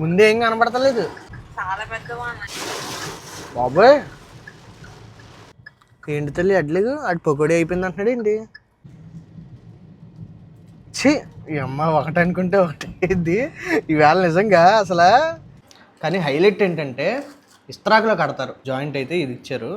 ముందే ఏం కనబడతలేదు చాలా పెద్దవా అన్న బాబోయ్. ఏంటి తల్లి అడ్లేదు అటు పొగడి అయిపోయింది అంటున్నాడు ఏంటి? ఛీ ఈ అమ్మ ఒకటి అనుకుంటే ఒకటి ఈవేళ నిజంగా అసలు. కానీ హైలైట్ ఏంటంటే ఇస్త్రాకులో కడతారు. జాయింట్ అయితే ఇది ఇచ్చారు.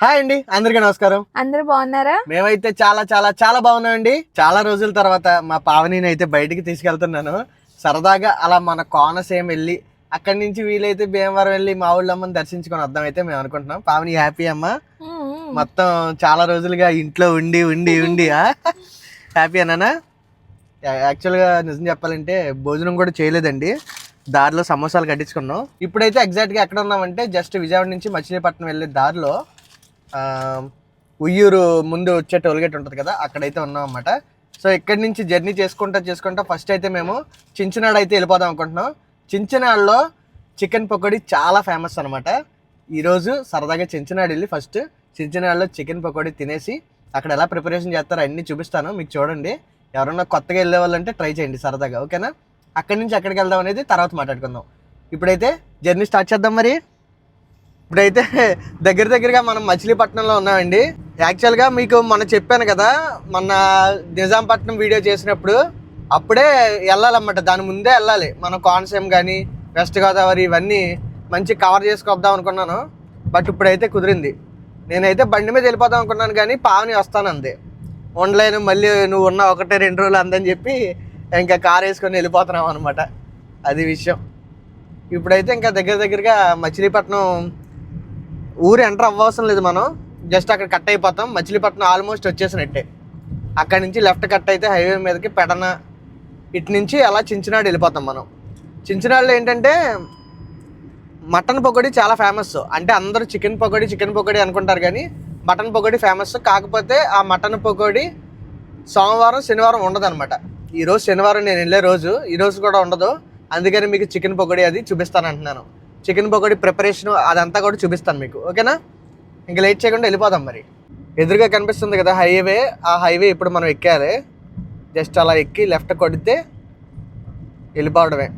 హాయ్ అండి అందరికీ నమస్కారం. అందరూ బాగున్నారా? మేమైతే చాలా చాలా చాలా బాగున్నామండి. చాలా రోజుల తర్వాత మా పావనిని అయితే బయటికి తీసుకెళ్తున్నాను. సరదాగా అలా మన కోనసీమ వెళ్ళి అక్కడి నుంచి వీలైతే భీమవరం వెళ్ళి మా ఊళ్ళమ్మని దర్శించుకొని వద్దాం అయితే మేము అనుకుంటున్నాం. పావని హ్యాపీ అమ్మ. మొత్తం చాలా రోజులుగా ఇంట్లో ఉండి ఉండి ఉండి హ్యాపీ అన్నానా యాక్చువల్గా నిజం చెప్పాలంటే భోజనం కూడా చేయలేదండి. దారిలో సమోసాలు కట్టించుకున్నాం. ఇప్పుడైతే ఎగ్జాక్ట్గా ఎక్కడ ఉన్నామంటే జస్ట్ విజయవాడ నుంచి మచిలీపట్నం వెళ్ళే దారిలో ఉయ్యూరు ముందు వచ్చే టోల్గేట్ ఉంటుంది కదా అక్కడైతే ఉన్నాం అనమాట సో ఇక్కడి నుంచి జర్నీ చేసుకుంటా చేసుకుంటా ఫస్ట్ అయితే మేము చించినాడు అయితే వెళ్ళిపోదాం అనుకుంటున్నాం. చించినాడులో చికెన్ పకోడీ చాలా ఫేమస్ అనమాట ఈరోజు సరదాగా చించినాడు వెళ్ళి ఫస్ట్ చించినాడులో చికెన్ పకోడీ తినేసి అక్కడ ఎలా ప్రిపరేషన్ చేస్తారో అన్నీ చూపిస్తాను మీకు చూడండి. ఎవరన్నా కొత్తగా వెళ్ళే వాళ్ళంటే ట్రై చేయండి సరదాగా ఓకేనా? అక్కడి నుంచి ఎక్కడికి వెళ్దాం అనేది తర్వాత మాట్లాడుకుందాం. ఇప్పుడైతే జర్నీ స్టార్ట్ చేద్దాం మరి. ఇప్పుడైతే దగ్గర దగ్గరగా మనం మచిలీపట్నంలో ఉన్నామండి. యాక్చువల్గా మీకు మొన్న చెప్పాను కదా మొన్న నిజాంపట్నం వీడియో చేసినప్పుడు అప్పుడే వెళ్ళాలన్నమాట. దాని ముందే వెళ్ళాలి. మనం కోనసీమ కానీ వెస్ట్ గోదావరి ఇవన్నీ మంచి కవర్ చేసుకొద్దాం అనుకున్నాను. బట్ ఇప్పుడైతే కుదిరింది. నేనైతే బండి మీద వెళ్ళిపోదాం అనుకున్నాను కానీ పావని వస్తానంది. ఉండలేను మళ్ళీ నువ్వు ఉన్న ఒకటే రెండు రోజులు అందని చెప్పి ఇంకా కార్ వేసుకొని వెళ్ళిపోతున్నాం అనమాట అది విషయం. ఇప్పుడైతే ఇంకా దగ్గర దగ్గరగా మచిలీపట్నం ఊరు ఎంటర్ అవ్వవసరం లేదు మనం. జస్ట్ అక్కడ కట్ అయిపోతాం. మచిలీపట్నం ఆల్మోస్ట్ వచ్చేసినట్టే. అక్కడి నుంచి లెఫ్ట్ కట్ అయితే హైవే మీదకి పెడన ఇటు నుంచి అలా చించినాడు వెళ్ళిపోతాం మనం. చించినాడులో ఏంటంటే మటన్ పకోడీ చాలా ఫేమస్ అంటే అందరూ చికెన్ పకోడీ చికెన్ పకోడీ అనుకుంటారు కానీ మటన్ పకోడీ ఫేమస్ కాకపోతే ఆ మటన్ పకోడీ సోమవారం శనివారం ఉండదు అనమాట ఈరోజు శనివారం నేను వెళ్ళే రోజు ఈరోజు కూడా ఉండదు. అందుకని మీకు చికెన్ పకోడీ అది చూపిస్తాను అంటున్నాను చికెన్ పకోడీ ప్రిపరేషన్ అదంతా కూడా చూపిస్తాను మీకు. ఓకేనా? ఇంకా లేట్ చేయకుండా వెళ్ళిపోదాం మరి. ఎదురుగా కనిపిస్తుంది కదా హైవే. ఆ హైవే ఇప్పుడు మనం ఎక్కాలి. జస్ట్ అలా ఎక్కి లెఫ్ట్ కొడితే వెళ్ళిపోవడమే.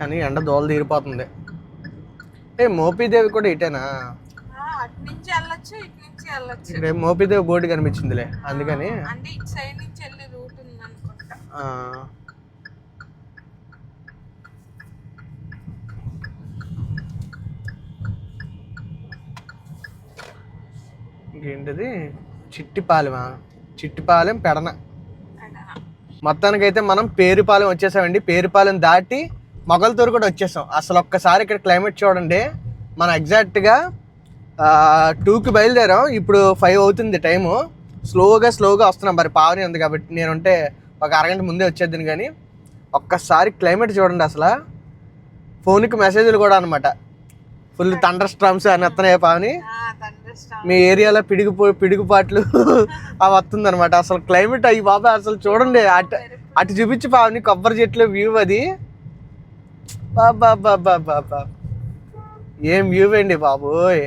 కానీ ఎండ దోల తీరిపోతుంది. ఏ మోపీదేవి కూడా ఇటేనా? అటు మోపీదేవి బోర్డు కనిపించిందిలే. అందుకని ఇంకేంటిది చిట్టిపాలెమా? చిట్టిపాలెం పెడన. మొత్తానికైతే మనం పేరుపాలెం వచ్చేసామండి. పేరుపాలెం దాటి మొగలతూరు కూడా వచ్చేసాం. అసలు ఒక్కసారి ఇక్కడ క్లైమేట్ చూడండి. మనం ఎగ్జాక్ట్గా టూకి బయలుదేరాం. ఇప్పుడు ఫైవ్ అవుతుంది టైము. స్లోగా స్లోగా వస్తున్నాం. మరి పావని ఉంది కాబట్టి నేనుంటే ఒక అరగంట ముందే వచ్చేద్దాను కానీ ఒక్కసారి క్లైమేట్ చూడండి అసలు. ఫోన్కి మెసేజ్లు కూడా అనమాట ఫుల్ థండర్ స్ట్రమ్స్ అని వస్తున్నాయి పావని. మీ ఏరియాలో పిడుగు పిడుగుపాట్లు అవి వస్తుంది అనమాట అసలు క్లైమేట్ అయ్యి బాబా అసలు చూడండి అటు అటు చూపించి పావని కొబ్బరి చెట్లు వ్యూ అది. బాబా బాబా బాబా ఏం వ్యూ అండి బాబోయ్.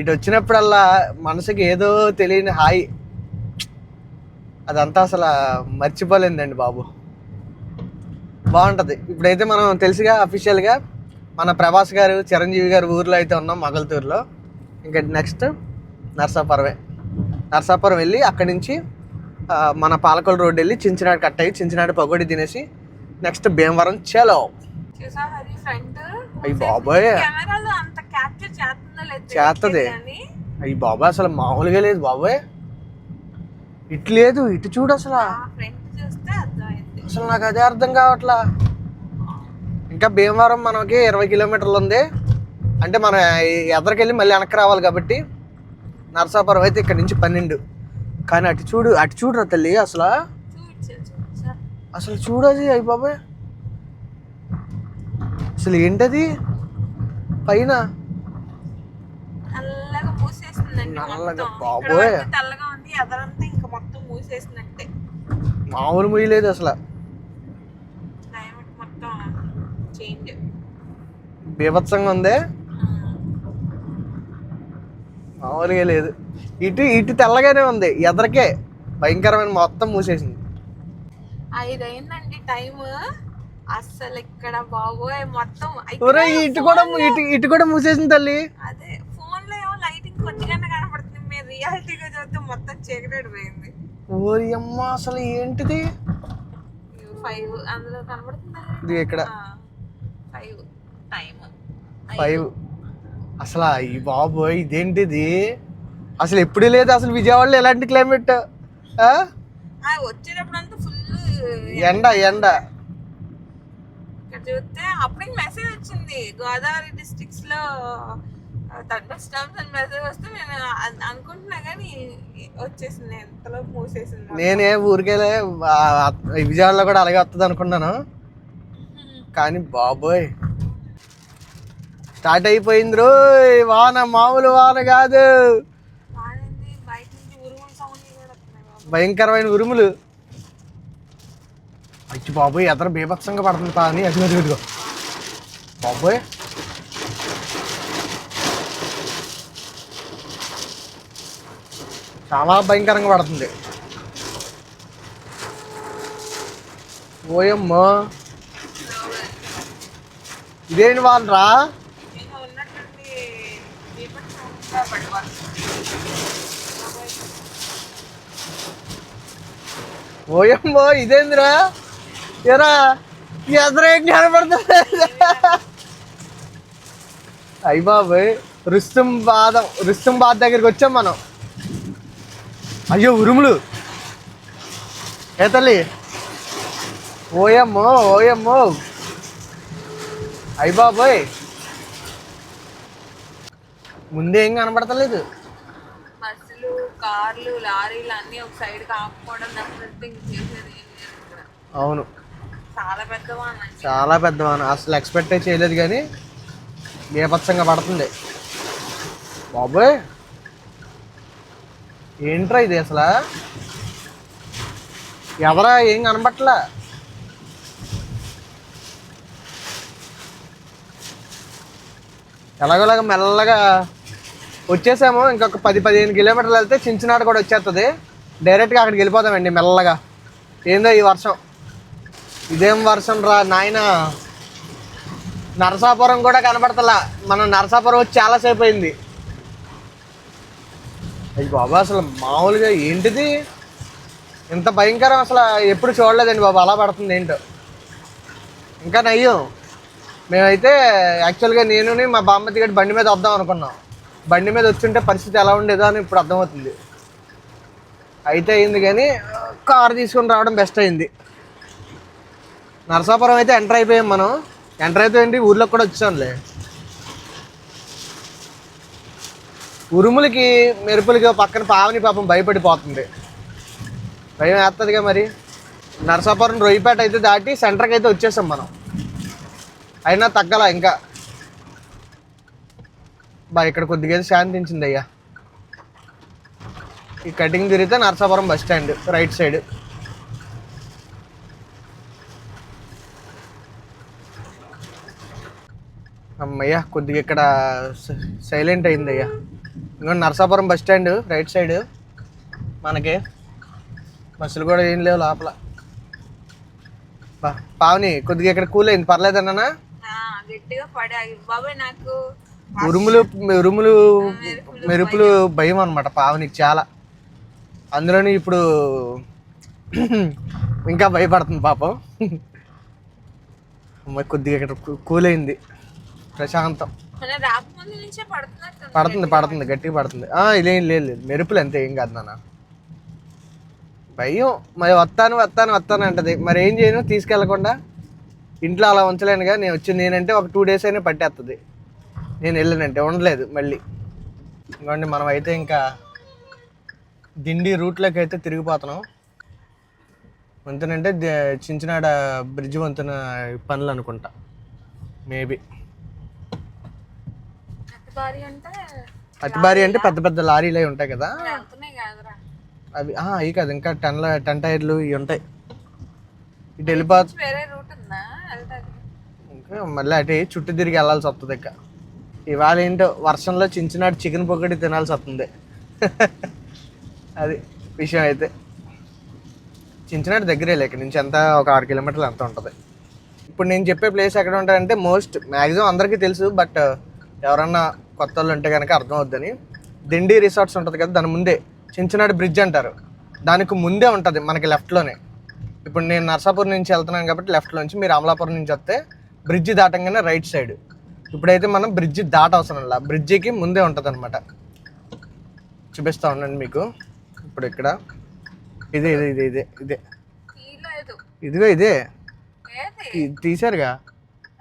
ఇటు వచ్చినప్పుడల్లా మనసుకి ఏదో తెలియని హాయి. అదంతా అసలు మర్చిపోలేదండి బాబు. బాగుంటుంది. ఇప్పుడైతే మనం తెలుసుగా అఫీషియల్గా మన ప్రభాస్ గారు చిరంజీవి గారు ఊర్లో అయితే ఉన్నాం మగల్తూరులో. ఇంకా నెక్స్ట్ నర్సాపురమే. నర్సాపురం వెళ్ళి అక్కడి నుంచి మన పాలకొల రోడ్ వెళ్ళి చించినాడు కట్ అయ్యి చించినాడు పకోడీ తినేసి నెక్స్ట్ భీమవరం చలో. అయ్యి బాబోయ్. చేస్తుందో అయ్యి బాబాయ్ అసలు మామూలుగా లేదు బాబాయ్. ఇటు లేదు ఇటు చూడు అసలు. అసలు నాకు అదే అర్థం కావట్లా. ఇంకా భీమవరం మనకి ఇరవై కిలోమీటర్లు ఉంది. అంటే మనం ఎదరికెళ్ళి మళ్ళీ వెనక్కి రావాలి కాబట్టి నరసాపురం అయితే ఇక్కడ నుంచి పన్నెండు. కానీ అటు చూడు అటు చూడరా తల్లి అసలు. అసలు చూడది అయ్యి బాబాయ్. అసలు ఏంటది? పైన. నల్లగా. బాబోయ్. మామూలు ముయ్యలేదు అసలు. బీభత్సంగా ఉంది. మామూలుగా లేదు. ఇటు ఇటు తెల్లగానే ఉంది. ఎదరకే భయంకరమైన మొత్తం మూసేసింది. ఐదు అయిందండి టైం అస్సలు ఇక్కడ బాబోయ్ మొత్తం ఇటు కూడా ఇటు ఇటు కూడా మూసేసింది తల్లి. అదే ఫోన్లో ఏమో లైటింగ్ కొద్దిగానే కనపడుతుంది. మీరు రియాలిటీగా చూస్తే మొత్తం చీకటి పోయింది. ఓరి అమ్మ అసలు ఏంటిది? ఫైవ్ అందులో కనబడుతుందా ఇది ఇక్కడ. Five time five. అసలు ఈ బాబోయ్ ఇదేంటిది? అసలు ఎప్పుడు లేదు అసలు విజయవాడలో ఎలాంటి క్లైమేట్ ఆ? వచ్చేటప్పుడు అంతా ఫుల్ ఎండ ఎండ. ఇక్కడ చూస్తే అప్పుడే మెసేజ్ వచ్చింది. గోదావరి డిస్ట్రిక్ట్స్లో థండర్ స్టామ్స్ అని మెసేజ్ వస్తే నేను అన్- అనుకుంటున్నా కానీ వచ్చేసింది. ఎంతలో మూసేసింది. నేనే ఊరికెళ్ళే విజయవాడలో కూడా అలాగే వస్తుంది అనుకున్నాను కానీ బాబోయ్ స్టార్ట్ అయిపోయింది రోయ్ వాన మామూలు వాన కాదు. భయంకరమైన ఉరుములు. అచ్చి బాబోయ్ ఎదర బీభత్సంగా పడుతుంది పాని ఇటు ఇదిగో బాబోయ్. చాలా భయంకరంగా పడుతుంది. ఓయమ్మో. ఇదేంటి వాళ్ళరా ఓయమ్మో ఇదేందిరా? ఎరా ఎదురేం కనపడుతుంది. అయ్యి బాబాయ్ రుస్తుం బాదం రుస్తుం బాద్ దగ్గరికి వచ్చాం మనం. అయ్యో ఉరుములు. ఏ తల్లి? ఓయమ్మో ఓయమ్మో. అయ్యి బాబోయ్. ముందేం కనపడతలేదు. బస్సులు కార్లు లారీలు అన్ని ఒక సైడ్ కాకపోవడం తప్పితే ఇంక చేసేది ఏం లేదు ఇక్కడ. అవును. చాలా పెద్ద వాన చాలా పెద్ద వాన అసలు ఎక్స్పెక్ట్ చేయలేదు కానీ బీభత్సంగా పడుతుంది. బాబోయ్! ఏంట్రా ఇది అసలు? ఎవరా? ఏం కనబట్లా ఎలాగోలాగా మెల్లగా వచ్చేసాము. ఇంకొక పది పదిహేను కిలోమీటర్లు వెళ్తే చించినాడు కూడా వచ్చేస్తుంది డైరెక్ట్గా అక్కడికి వెళ్ళిపోతామండి మెల్లగా. ఏందో ఈ వర్షం. ఇదేం వర్షం రా నాయన. నరసాపురం కూడా కనపడతలా మనం నరసాపురం వచ్చి చాలాసేపు అయింది. అయ్యి బాబా అసలు మామూలుగా ఏంటిది? ఇంత భయంకరం అసలు ఎప్పుడు చూడలేదండి బాబా. అలా పడుతుంది ఏంటో. ఇంకా నయ్యం. మేమైతే యాక్చువల్గా నేను మా బామ్మతి గడి బండి మీద వద్దాం అనుకున్నాం. బండి మీద వచ్చుంటే పరిస్థితి ఎలా ఉండేదో అని ఇప్పుడు అర్థమవుతుంది. అయితే అయింది కానీ కారు తీసుకొని రావడం బెస్ట్ అయింది. నరసాపురం అయితే ఎంటర్ అయిపోయాం మనం. ఎంటర్ అయిపోయింది ఊర్లోకి కూడా వచ్చాంలే. ఉరుములకి మెరుపులకి పక్కన పావని పాపం భయపడిపోతుంది. భయం వేస్తుందిగా మరి. నరసాపురం రొయ్యపేట అయితే దాటి సెంటర్కి అయితే వచ్చేసాం మనం. అయినా తగ్గల ఇంకా. బా ఇక్కడ కొద్దిగా శాంతించింది అయ్యా. ఈ కటింగ్ తిరిగితే Narasapuram bus stand right side. అమ్మయ్యా కొద్దిగా ఇక్కడ స- సైలెంట్ అయింది అయ్యా. ఇంకా Narasapuram bus stand right side. మనకి బస్సులు కూడా ఏం లేవు లోపల. పావని కొద్దిగా ఇక్కడ కూల్ అయింది. పర్లేదన్నా గట్టిగా పడి ఆగి బాబాయ్ నాకు ఉరుములు ఉరుములు మెరుపులు భయం. అనమాట పావనికి చాలా. అందులోని ఇప్పుడు ఇంకా భయపడుతుంది పాపం. అమ్మాయి కొద్దిగా ఇక్కడ కూల్ అయింది ప్రశాంతం. పడుతుంది పడుతుంది గట్టిగా పడుతుంది. ఆ, ఇదేం లేదు లేదు మెరుపులు అంతే ఏం కాదు నాన్న. భయం. మరి వస్తాను వస్తాను వస్తాను అంటది. మరి ఏం చేయను? తీసుకెళ్ళకుండా ఇంట్లో అలా ఉంచలేనుగా నేను వచ్చి నేనంటే ఒక టూ డేస్ అయినా పట్టేస్తుంది నేను వెళ్ళానంటే ఉండలేదు మళ్ళీ. ఇంకోండి మనం అయితే ఇంకా దిండి రూట్లోకి అయితే తిరిగిపోతున్నాం. వంతెన అంటే ద- చించినాడ బ్రిడ్జ్ వంతెన పనులు అనుకుంటా. మేబీ. అతి భారీ అంటే పెద్ద పెద్ద లారీలు అవి ఉంటాయి కదా. అవి అవి కాదు. ఇంకా టెన్ల టెన్ టైర్లు ఇవి ఉంటాయి. ఇటు వెళ్ళిపో వేరే రూట్ ఉందా వెళ్తాది ఇంకా మళ్ళీ అటు చుట్టూ తిరిగి వెళ్ళాల్సి వస్తుంది ఇక. ఇవాళ ఏంటో వర్షంలో చించినాడు చికెన్ పొగడి తినాల్సి వస్తుంది. అది విషయం అయితే. చించినాడు దగ్గరే లేక నుంచి ఎంత ఒక ఆరు కిలోమీటర్లు ఎంత ఉంటుంది. ఇప్పుడు నేను చెప్పే ప్లేస్ ఎక్కడ ఉంటాయంటే మోస్ట్ మ్యాక్సిమం అందరికీ తెలుసు బట్ ఎవరన్నా కొత్త వాళ్ళు ఉంటే కనుక అర్థం అవుద్దని దిండి రిసార్ట్స్ ఉంటుంది కదా దాని ముందే చించినాడు బ్రిడ్జ్ అంటారు. దానికి ముందే ఉంటుంది మనకి లెఫ్ట్లోనే. ఇప్పుడు నేను నర్సాపూర్ నుంచి వెళ్తున్నాను కాబట్టి లెఫ్ట్లో నుంచి మీరు అమలాపురం నుంచి వస్తే బ్రిడ్జి దాటంగానే రైట్ సైడ్. ఇప్పుడైతే మనం బ్రిడ్జి దాట అవసరం లేదు బ్రిడ్జికి ముందే ఉంటుంది అనమాట చూపిస్తా ఉండండి మీకు. ఇప్పుడు ఇక్కడ. ఇదే ఇదే ఇదే ఇదే ఇదే. ఇదిగో ఇదే. ఏది? తీ- తీశారుగా.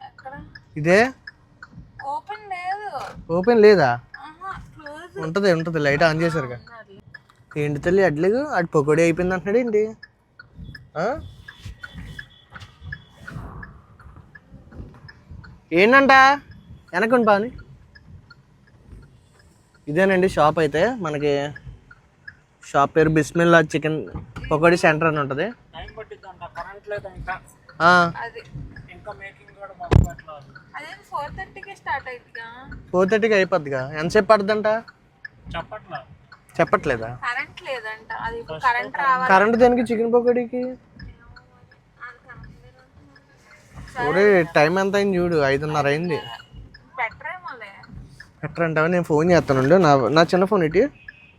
ఎక్కడ? ఇదే. ఓపెన్ లేదు. ఉంటుంది ఉంటుంది. లైట్ ఆన్ చేశారుగా. ఏంటి తల్లి అడ్లేదు అటు పొగడి అయిపోయింది అంటున్నాడు ఏంటి? ఏంటంట వెనకండి పాని ఇదేనండి షాప్ అయితే. మనకి షాప్ పేరు బిస్మిల్లా చికెన్ పకోడీ సెంటర్ అని ఉంటుంది. టైం పట్టిద్దంట కరెంట్ లేదు ఇంకా. ఆ, అది. ఇంకా మేకింగ్ కూడా మొదలు పెట్టలేదు అదేం ఫోర్ థర్టీకి స్టార్ట్ అయిందిగా ఫోర్ థర్టీకి అయిపోద్దిగా. ఎంతసేపు పడుతుందంట చెప్పట్లా చెప్పట్లేదా? కరెంట్ లేదంట. అది ఇప్పుడు కరెంట్ రావాలి. కరెంట్ దేనికి? చికెన్ పకోడీకి? ఒరే టైం ఎంత అయింది చూడు? ఐదున్నర అయింది. పెట్టరేమోలే. ఎట్లంటావా నేను ఫోన్ చేస్తానుండు నా నా చిన్న ఫోన్ ఇటు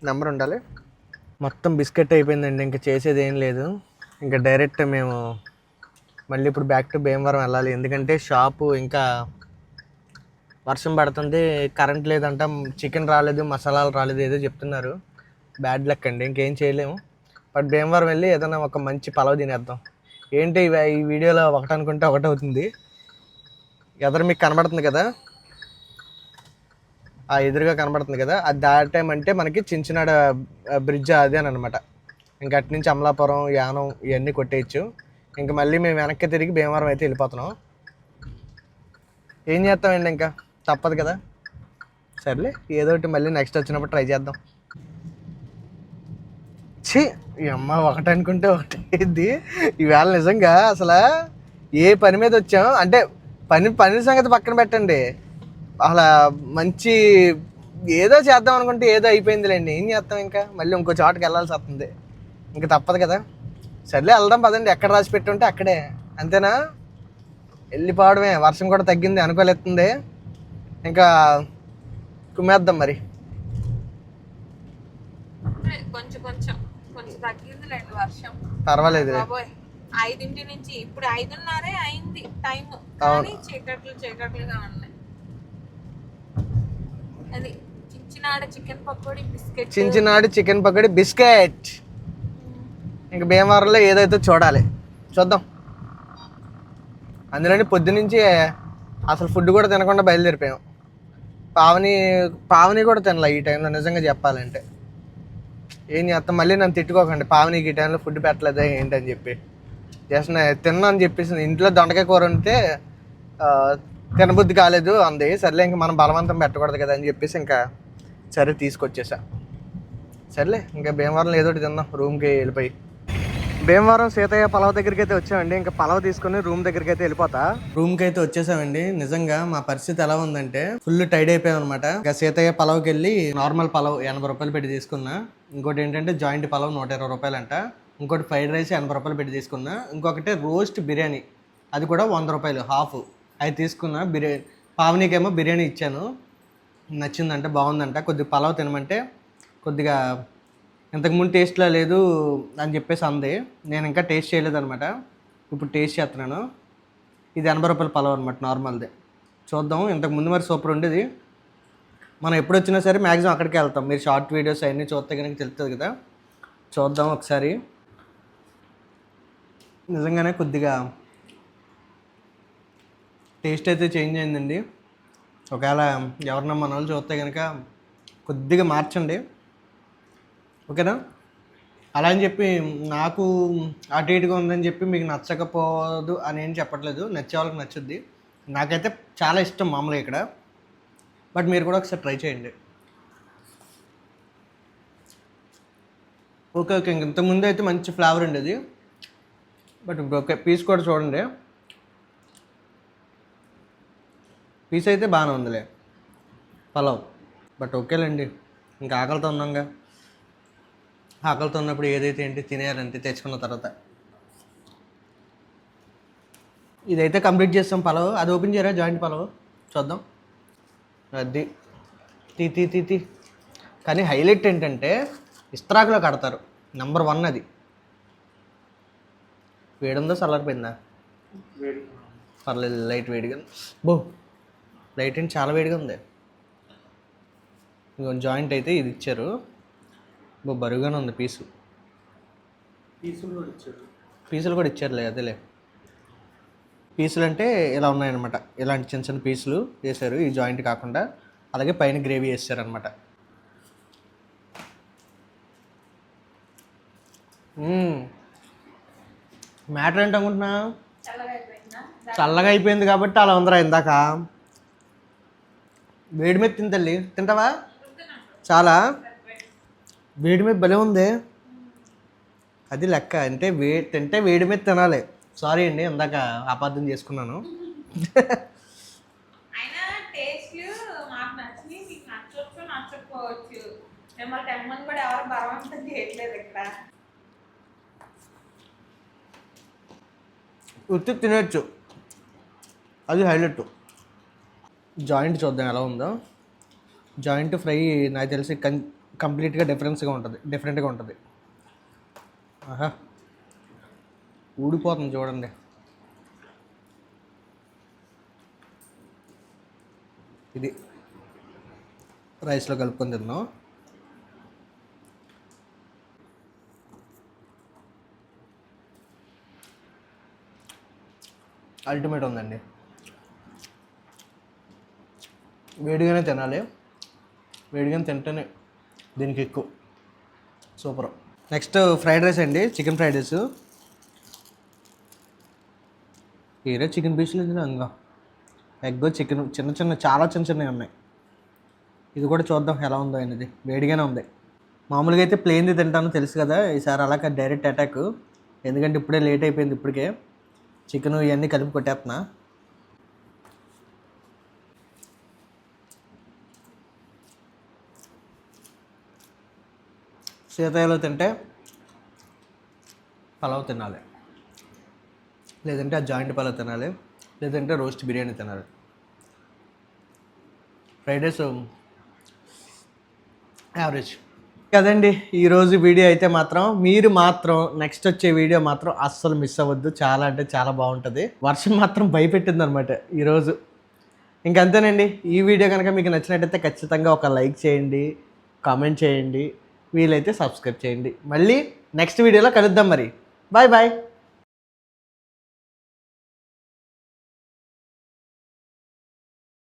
నెంబర్ ఉండాలి. మొత్తం బిస్కెట్ అయిపోయిందండి. ఇంకా చేసేది ఏం లేదు. ఇంకా డైరెక్ట్ మేము మళ్ళీ ఇప్పుడు బ్యాక్ టు భీమవరం వెళ్ళాలి. ఎందుకంటే షాపు ఇంకా వర్షం పడుతుంది. కరెంట్ లేదంట. చికెన్ రాలేదు మసాలాలు రాలేదు ఏదో చెప్తున్నారు. బ్యాడ్ లక్ అండి. ఇంకేం చేయలేము. బట్ భీమవరం వెళ్ళి ఏదైనా ఒక మంచి పలవ తినేద్దాం. ఏంటి ఈ వీడియోలో ఒకటి అనుకుంటే ఒకటి అవుతుంది. ఎదరు మీకు కనబడుతుంది కదా? ఆ ఎదురుగా కనబడుతుంది కదా? అది దాటామంటే మనకి చించినాడ బ్రిడ్జ్ అదే అని అనమాట ఇంకా అటు నుంచి అమలాపురం యానం ఇవన్నీ కొట్టేయచ్చు. ఇంకా మళ్ళీ మేము వెనక్కి తిరిగి భీమవరం అయితే వెళ్ళిపోతున్నాం. ఏం చేస్తామండి ఇంకా? తప్పదు కదా? సర్లే ఏదో ఒకటి మళ్ళీ నెక్స్ట్ వచ్చినప్పుడు ట్రై చేద్దాం. ఛీ! ఈ అమ్మ ఒకటి అనుకుంటే ఒకటి ఇది ఈవేళ నిజంగా అసలు ఏ పని మీద వచ్చాం అంటే పని పని సంగతి పక్కన పెట్టండి. అలా మంచి ఏదో చేద్దాం అనుకుంటే ఏదో అయిపోయిందిలేండి. ఏం చేస్తాం ఇంకా? మళ్ళీ ఇంకో చోటకి వెళ్ళాల్సి వస్తుంది. ఇంకా తప్పదు కదా. సర్లే వెళ్దాం పదండి. ఎక్కడ రాసి పెట్టుంటే అక్కడే. అంతేనా? వెళ్ళిపోవడమే. వర్షం కూడా తగ్గింది అనుకోలేస్తుంది ఇంకా కుమ్మేద్దాం మరి. కొంచెం కొంచెం. తగ్గిందిలేండి వర్షం. పర్వాలేదు ఐదింటి నుంచి ఇప్పుడు ఐదున్నరే అయింది టైం కానీ చీకట్లు చీకట్లుగా ఉన్నాయి. అది Chinchinada chicken pakodi biscuit. Chinchinada chicken pakodi biscuit. ఇంకా భీమవరంలో ఏదైతే చూడాలి. చూద్దాం. అందులోని పొద్దునుంచి అసలు ఫుడ్ కూడా తినకుండా బయలుదేరిపోయాం. పావని పావని కూడా తినలే ఈ టైంలో నిజంగా చెప్పాలంటే. ఏం చేస్తాం మళ్ళీ నన్ను తిట్టుకోకండి. పావనికి ఈ టైంలో ఫుడ్ పెట్టలేదా ఏంటని చెప్పి. జస్ట్ నేను అని చెప్పేసి ఇంట్లో దొండకాయ కూర ఉంటే తినబుద్ధి కాలేదు అంది. సర్లే ఇంకా మనం బలవంతం పెట్టకూడదు కదా అని చెప్పేసి ఇంకా సరే తీసుకొచ్చేసా. సర్లే ఇంకా భీమవరం ఏదో ఒకటి తిందాం. రూమ్కి వెళ్ళిపోయి. భీమవరం సీతయ్య పలవ దగ్గరికి అయితే వచ్చామండి. ఇంకా పలవ తీసుకుని రూమ్ దగ్గరికి అయితే వెళ్ళిపోతా. రూమ్కి అయితే వచ్చేసామండి. నిజంగా మా పరిస్థితి ఎలా ఉందంటే ఫుల్ టైడ్ అయిపోయాం అనమాట ఇంకా సీతయ్య పలవకి వెళ్ళి నార్మల్ పలవ్ ఎనభై రూపాయలు పెట్టి తీసుకున్నా. ఇంకోటి ఏంటంటే జాయింట్ పలవ్ నూట ఇరవై రూపాయలు అంట ఇంకోటి ఫ్రైడ్ రైస్ ఎనభై రూపాయలు పెట్టి తీసుకున్నా. ఇంకొకటి రోస్ట్ బిర్యానీ. అది కూడా వంద రూపాయలు హాఫ్. అది తీసుకున్నా బిర్యానీ పావనీకేమో బిర్యానీ ఇచ్చాను. నచ్చిందంట బాగుందంట. కొద్దిగా పలావ్ తినమంటే కొద్దిగా ఇంతకుముందు టేస్ట్లా లేదు అని చెప్పేసి అంది. నేను ఇంకా టేస్ట్ చేయలేదు అనమాట ఇప్పుడు టేస్ట్ చేస్తున్నాను. ఇది ఎనభై రూపాయల పలవ అనమాట నార్మల్ది. చూద్దాం. ఇంతకుముందు మరి సూపర్ ఉండేది. మనం ఎప్పుడు వచ్చినా సరే మ్యాక్సిమం అక్కడికి వెళ్తాం. మీరు షార్ట్ వీడియోస్ అవన్నీ చూస్తే కనుక తెలుస్తుంది కదా. చూద్దాం ఒకసారి. నిజంగానే కొద్దిగా టేస్ట్ అయితే చేంజ్ అయిందండి. ఒకవేళ ఎవరన్నా మన వాళ్ళు చూస్తే కనుక కొద్దిగా మార్చండి. ఓకేనా? అలా అని చెప్పి నాకు అటు ఇటుగా ఉందని చెప్పి మీకు నచ్చకపోదు అని ఏం చెప్పట్లేదు. నచ్చే వాళ్ళకి నచ్చుద్ది. నాకైతే చాలా ఇష్టం మామూలుగా ఇక్కడ. బట్ మీరు కూడా ఒకసారి ట్రై చేయండి. Okay okay. ఇంక ఇంతకుముందు అయితే మంచి ఫ్లేవర్ ఉండేది. బట్ ఇప్పుడు ఓకే పీస్ కూడా చూడండి. పీస్ అయితే బాగానే ఉందిలే. పలావ్. బట్ ఓకేలేండి. ఇంకా ఆకలితో ఉన్నాంగా. ఆకలితో ఉన్నప్పుడు ఏదైతే ఏంటి తినేయాలంటే తెచ్చుకున్న తర్వాత. ఇదైతే కంప్లీట్ చేస్తాం పలవ్. అది ఓపెన్ చేయరా? జాయింట్ పలవ్? చూద్దాం. అది. తీ తీ తీ తీ. కానీ హైలైట్ ఏంటంటే ఇస్త్రాకులో కడతారు. నెంబర్ వన్ అది. వేడుందో? చల్లారిపోయిందా? పర్లేదు లైట్ వేడిగా బో లైట్ ఏంటి? చాలా వేడిగా ఉంది. జాయింట్ అయితే ఇది ఇచ్చారు. బో బరువుగానే ఉంది పీసు. పీసులు కూడా ఇచ్చారు. పీసులు కూడా ఇచ్చారులే అదేలే. పీసులు అంటే ఇలా ఉన్నాయన్నమాట. ఇలాంటి చిన్న చిన్న పీసులు వేశారు ఈ జాయింట్ కాకుండా. అలాగే పైన గ్రేవీ వేసారనమాట మ్యాటర్ ఏంటి అనుకుంటున్నా చల్లగా అయిపోయిందా కాబట్టి అలా ఉందిరా ఇందాక. వేడి మీద తిని తల్లి. తింటావా? చాలా? వేడి మీద భలే ఉంది. అది లెక్క. అంటే వే తింటే వేడి మీద తినాలి. సారీ అండి ఇందాక అపార్థం చేసుకున్నాను. ఉత్తి తినచ్చు. అది హైలైట్. జాయింట్ చూద్దాం ఎలా ఉందో. జాయింట్ ఫ్రై నాకు తెలిసి కం కంప్లీట్గా డిఫరెన్స్గా ఉంటుంది డిఫరెంట్గా ఉంటుంది. ఆహా. ఊడిపోతుంది చూడండి. ఇది రైస్లో కలుపుకొని తిన్నాం అల్టిమేట్ ఉందండి. వేడిగానే తినాలి. వేడిగానే తింటేనే దీనికి ఎక్కువ సూపర్. నెక్స్ట్ ఫ్రైడ్ రైస్ అండి చికెన్ ఫ్రైడ్ రైస్. ఏరే చికెన్ పీసులు ఇంకా ఎగ్ చికెన్ చిన్న చిన్న చాలా చిన్న చిన్నవి ఉన్నాయి. ఇది కూడా చూద్దాం ఎలా ఉందో అనేది. వేడిగానే ఉంది. మామూలుగా అయితే ప్లేన్ది తింటాను తెలుసు కదా ఈసారి అలా డైరెక్ట్ అటాక్ ఎందుకంటే ఇప్పుడే లేట్ అయిపోయింది ఇప్పటికే. చికెన్ ఇవన్నీ కలిపి కొట్టేస్తున్నా. సీతాయలో తింటే పలావ్ తినాలి. లేదంటే ఆ జాయింట్ పలావ్ తినాలి. లేదంటే రోస్ట్ బిర్యానీ తినాలి. ఫ్రైడ్ రైస్ యావరేజ్ కదండి ఈరోజు వీడియో అయితే మాత్రం మీరు మాత్రం నెక్స్ట్ వచ్చే వీడియో మాత్రం అస్సలు మిస్ అవ్వద్దు. చాలా అంటే చాలా బాగుంటుంది. వర్షం మాత్రం భయపెట్టింది అనమాట ఈరోజు ఇంకంతేనండి ఈ వీడియో కనుక మీకు నచ్చినట్టయితే ఖచ్చితంగా ఒక లైక్ చేయండి కామెంట్ చేయండి. వీలైతే సబ్స్క్రైబ్ చేయండి. మళ్ళీ నెక్స్ట్ వీడియోలో కలుద్దాం మరి. Bye bye